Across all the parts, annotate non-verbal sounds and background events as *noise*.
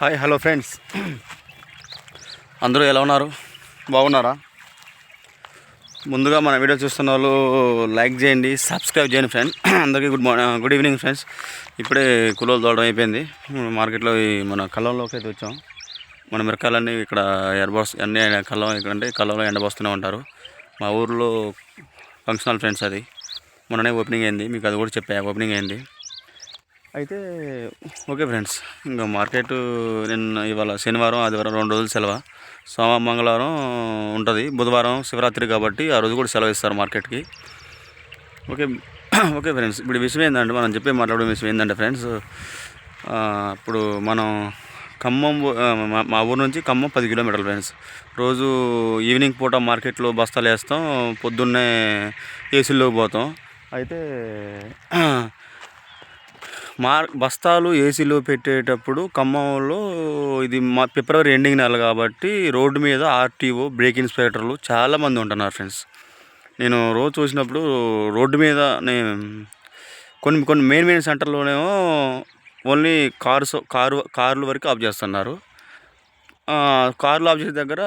Hi hello friends. అందరూ ఎలా ఉన్నారు? బాగున్నారా? ముందుగా మన వీడియో చూస్తున్న వాళ్ళు లైక్ చేయండి సబ్స్క్రైబ్ చేయండి ఫ్రెండ్. అందరికీ good morning good evening friends. ఇప్పుడే కులోలు తోడడం అయిపోయింది. మార్కెట్లో మన కళ్ళంలోకి అయితే వచ్చాం. మన మిరకాయలన్నీ ఇక్కడ ఎరబోస్ అన్నీ కళ్ళం ఇక్కడ అంటే కళ్ళంలో ఎండబోస్తూనే ఉంటారు. మా ఊర్లో ఫంక్షన్ హాల్ ఫ్రెండ్స్ అది. మొన్ననే ఓపెనింగ్ అయింది. మీకు అది కూడా చెప్పా ఓపెనింగ్ అయింది. అయితే ఓకే ఫ్రెండ్స్ ఇంకా మార్కెట్ నిన్న ఇవాళ శనివారం ఆదివారం రెండు రోజులు సెలవు. సోమ మంగళవారం ఉంటుంది. బుధవారం శివరాత్రి కాబట్టి ఆ రోజు కూడా సెలవు ఇస్తారు మార్కెట్కి. ఓకే ఓకే ఫ్రెండ్స్ ఇప్పుడు విషయం ఏంటంటే మనం చెప్పే మాట్లాడే విషయం ఏంటంటే ఫ్రెండ్స్ ఇప్పుడు మనం ఖమ్మం మా- మా ఊరు నుంచి ఖమ్మం పది కిలోమీటర్లు ఫ్రెండ్స్. రోజు ఈవినింగ్ పూట మార్కెట్లో బస్తాలు వేస్తాం పొద్దున్నే ఏసీలోకి పోతాం. అయితే మార్ బస్తాలు ఏసీలో పెట్టేటప్పుడు ఖమ్మంలో ఇది మా ఫిబ్రవరి ఎండింగ్ నెల కాబట్టి రోడ్డు మీద ఆర్టీఓ బ్రేక్ ఇన్స్పెక్టర్లు చాలామంది ఉంటున్నారు ఫ్రెండ్స్. నేను రోజు చూసినప్పుడు రోడ్డు మీద నేను కొన్ని కొన్ని మెయిన్ మెయిన్ సెంటర్లోనేమో ఓన్లీ కార్స్ కారు కార్లు వరకు ఆఫ్ చేస్తున్నారు. కార్లు ఆఫ్ చేసే దగ్గర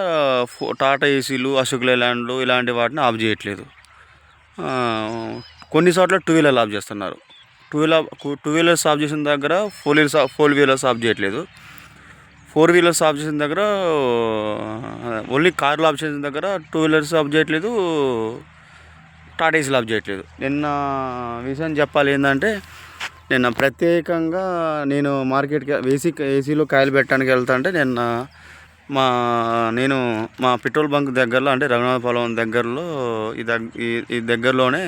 ఫో- టాటా ఏసీలు అశోక్ లేలాండ్లు ఇలాంటి వాటిని ఆఫ్ చేయట్లేదు. కొన్ని చోట్ల టూ వీలర్లు ఆఫ్ చేస్తున్నారు. Two wheeler two wheelers off చేసిన దగ్గర four wheelers four wheelers off చేయట్లేదు. ఫోర్ వీలర్స్ ఆఫ్ చేసిన దగ్గర ఓన్లీ కార్లు ఆఫ్ చేసిన దగ్గర టూ వీలర్స్ ఆఫ్ చేయట్లేదు టాటేసీలు ఆఫ్ చేయట్లేదు. నిన్న విషయం చెప్పాలి ఏంటంటే నిన్న ప్రత్యేకంగా నేను మార్కెట్కి ఏసీ ఏసీలో కాయలు పెట్టడానికి వెళ్తా అంటే నిన్న మా నేను మా పెట్రోల్ బంక్ దగ్గరలో అంటే రఘునాథపాలెం దగ్గరలో ఈ దగ్గ ఈ దగ్గరలోనే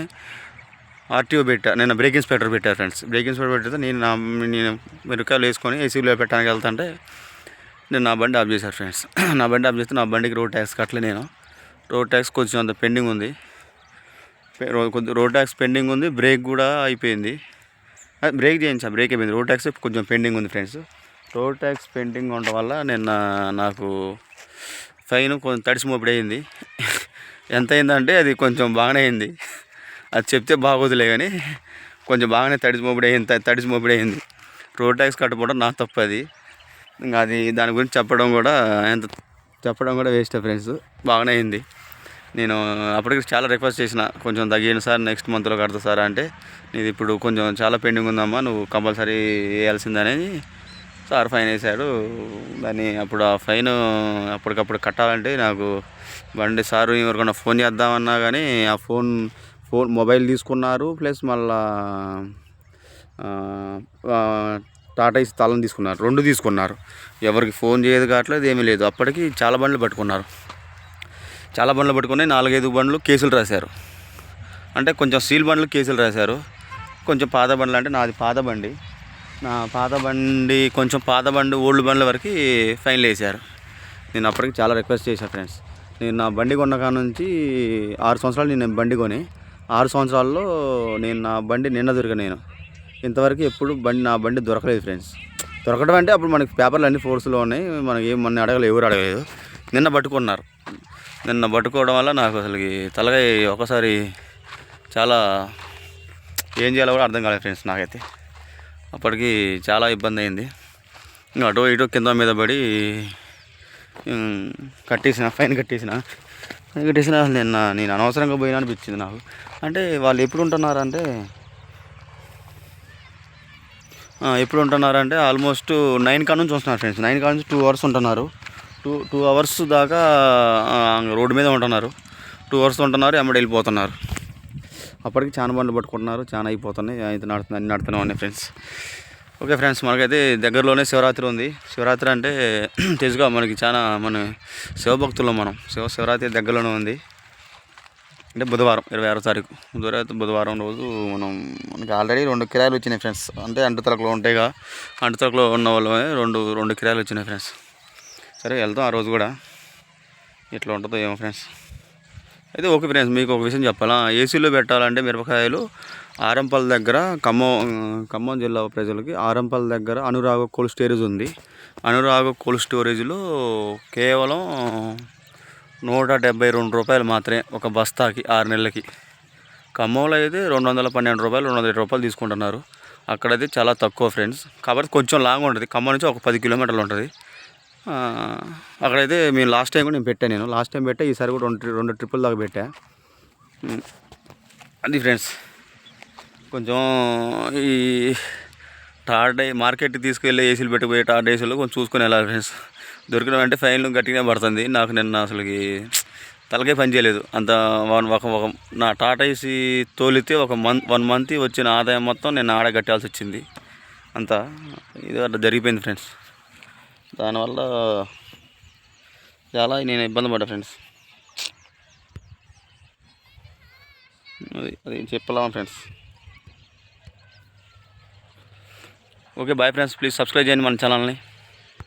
ఆర్టీఓ పెట్టా నేను బ్రేక్ ఇన్స్పెక్టర్ పెట్టా ఫ్రెండ్స్. బ్రేక్ ఇన్స్పెక్టర్ పెట్టితే నేను నా నేను మిరకాయలు వేసుకొని ఏసీలో పెట్టడానికి వెళ్తుంటే నేను నా బండి ఆఫ్ చేశాను ఫ్రెండ్స్. *clears throat* నా బండి ఆఫ్ చేస్తే నా బండికి రోడ్ ట్యాక్స్ కట్టలే నేను. రోడ్ ట్యాక్స్ కొంచెం అంత పెండింగ్ ఉంది. కొద్ది రోడ్ ట్యాక్స్ పెండింగ్ ఉంది బ్రేక్ కూడా అయిపోయింది. అది బ్రేక్ చేయించా బ్రేక్ అయిపోయింది. రోడ్ ట్యాక్స్ కొంచెం పెండింగ్ ఉంది ఫ్రెండ్స్. రోడ్ ట్యాక్స్ పెండింగ్ ఉండడం వల్ల నిన్న నాకు ఫైన్ కొంచెం తడిసి మోపిడి అయింది *laughs* ఎంత అయిందంటే అది కొంచెం బాగానే అయింది. అది చెప్తే బాగోదులే కానీ కొంచెం బాగానే తడిసి మోపిడి అయింది తడిసి మోపిడి అయింది రోడ్ ట్యాక్స్ కట్టకపోవడం నా తప్పు అది ఇంకా అది దాని గురించి చెప్పడం కూడా ఎంత చెప్పడం కూడా వేస్ట్ ఫ్రెండ్స్. బాగానే అయింది. నేను అప్పటికి చాలా రిక్వెస్ట్ చేసిన కొంచెం తగ్గిన సార్ నెక్స్ట్ మంత్లో కడతా సార్ అంటే నీది ఇప్పుడు కొంచెం చాలా పెండింగ్ ఉందమ్మా నువ్వు కంపల్సరీ వేయాల్సిందనేది సార్ ఫైన్ వేశాడు. దాన్ని అప్పుడు ఆ ఫైన్ అప్పటికప్పుడు కట్టాలంటే నాకు బండి సార్ ఎవరికన్నా ఫోన్ చేద్దామన్నా కానీ ఆ ఫోన్ ఫోన్ మొబైల్ తీసుకున్నారు ప్లస్ మళ్ళా టాటా ఏసీ తీసుకున్నారు రెండు తీసుకున్నారు. ఎవరికి ఫోన్ చేయదు కావట్లేదు ఏమీ లేదు. అప్పటికి చాలా బండ్లు పట్టుకున్నారు. చాలా బండ్లు పట్టుకుని నాలుగైదు బండ్లు కేసులు రాశారు. అంటే కొంచెం సీల్ బండ్లు కేసులు రాశారు. కొంచెం పాత బండ్లు అంటే నాది పాత బండి. నా పాత బండి కొంచెం పాత బండి ఓల్డ్ బండ్ల వరకు ఫైన్లు వేశారు. నేను అప్పటికి చాలా రిక్వెస్ట్ చేశాను ఫ్రెండ్స్. నేను నా బండి కొన్నకాడ నుంచి ఆరు సంవత్సరాలు నేను బండి కొని ఆరు సంవత్సరాల్లో నేను నా బండి నిన్న దొరికా నేను. ఇంతవరకు ఎప్పుడు బండి నా బండి దొరకలేదు ఫ్రెండ్స్. దొరకడం అంటే అప్పుడు మనకి పేపర్లు అన్ని ఫోర్స్లో ఉన్నాయి. మనకి ఏం మన అడగలేదు ఎవరు అడగలేదు. నిన్న పట్టుకున్నారు. నిన్న పట్టుకోవడం వల్ల నాకు అసలుకి తలగా ఒకసారి చాలా ఏం చేయాలో కూడా అర్థం కాలేదు ఫ్రెండ్స్ నాకైతే. అప్పటికి చాలా ఇబ్బంది అయింది. ఇంకా అటు ఇటు కింద మీద పడి కట్టేసిన ఫైన్ కట్టేసిన. ఫైన్ కట్టేసిన నిన్న నేను అనవసరంగా పోయినా అనిపించింది నాకు. అంటే వాళ్ళు ఎప్పుడు ఉంటున్నారంటే ఎప్పుడు ఉంటున్నారంటే ఆల్మోస్ట్ నైన్ కాడ నుంచి వస్తున్నారు ఫ్రెండ్స్ నైన్ కాడ నుంచి టూ అవర్స్ ఉంటున్నారు. టూ టూ అవర్స్ దాకా రోడ్డు మీద ఉంటున్నారు. టూ అవర్స్ ఉంటున్నారు ఎమ్మడి వెళ్ళిపోతున్నారు. అప్పటికి చాలా బండ్లు పట్టుకుంటున్నారు చాలా అయిపోతున్నాయి. అయితే నడుతున్నాయి అన్ని నడుతూనే ఫ్రెండ్స్ ఓకే ఫ్రెండ్స్ మనకైతే దగ్గరలోనే శివరాత్రి ఉంది. శివరాత్రి అంటే *clears throat* తెలుసుగా మనకి చాలా మన శివభక్తులు మనం. శివ శివరాత్రి దగ్గరలోనే ఉంది. అంటే బుధవారం ఇరవై ఆరో తారీఖు. బుధవారం బుధవారం రోజు మనం మనకి ఆల్రెడీ రెండు కిరాయిలు వచ్చినాయి ఫ్రెండ్స్. అంటే అంటుతలకలో ఉంటాయిగా అంటుతలకలో ఉన్న వాళ్ళమే రెండు రెండు కిరాయిలు వచ్చినాయి ఫ్రెండ్స్. సరే వెళ్తాం ఆ రోజు కూడా. ఇట్లా ఉంటుందో ఏమో ఫ్రెండ్స్. అయితే ఓకే ఫ్రెండ్స్ మీకు ఒక విషయం చెప్పాలా? ఏసీలో పెట్టాలంటే మిరపకాయలు ఆరంపల్ దగ్గర ఖమ్మం ఖమ్మం జిల్లా ప్రజలకి ఆరంపల్ దగ్గర అనురాగ కోల్డ్ స్టోరేజ్ ఉంది. అనురాగ కోల్డ్ స్టోరేజ్లో కేవలం నూట డెబ్బై రెండు రూపాయలు మాత్రమే ఒక బస్తాకి ఆరు నెలలకి. ఖమ్మంలో అయితే రెండు వందల పన్నెండు రూపాయలు రెండు వందల రూపాయలు తీసుకుంటున్నారు. అక్కడైతే చాలా తక్కువ ఫ్రెండ్స్. కాబట్టి కొంచెం లాంగ్ ఉంటుంది. ఖమ్మం నుంచి ఒక పది కిలోమీటర్లు ఉంటుంది. అక్కడైతే మేము లాస్ట్ టైం కూడా నేను పెట్టాను నేను. లాస్ట్ టైం పెట్టా ఈసారి కూడా రెండు రెండు ట్రిప్పుల దాకా పెట్టా. అది ఫ్రెండ్స్. కొంచెం ఈ థర్డ్ మార్కెట్కి తీసుకెళ్ళి ఏసీలు పెట్టిపోయే థర్డ్ ఏసీలో కొంచెం చూసుకొని వెళ్ళాలి ఫ్రెండ్స్. దొరికిన అంటే ఫైన్లు గట్టిగానే పడుతుంది. నాకు నిన్న అసలుకి తలకే పని చేయలేదు. అంత వన్ ఒక ఒక నా టాటా ఏసీ తోలితే ఒక మంత్ వన్ మంత్ వచ్చిన ఆదాయం మొత్తం నేను ఆడ కట్టాల్సి వచ్చింది. అంతా ఇది అట్లా జరిగిపోయింది ఫ్రెండ్స్. దానివల్ల చాలా నేను ఇబ్బంది పడ్డా ఫ్రెండ్స్. అది అది చెప్పలేము friends. Okay bye friends please subscribe చేయండి మన ఛానల్ని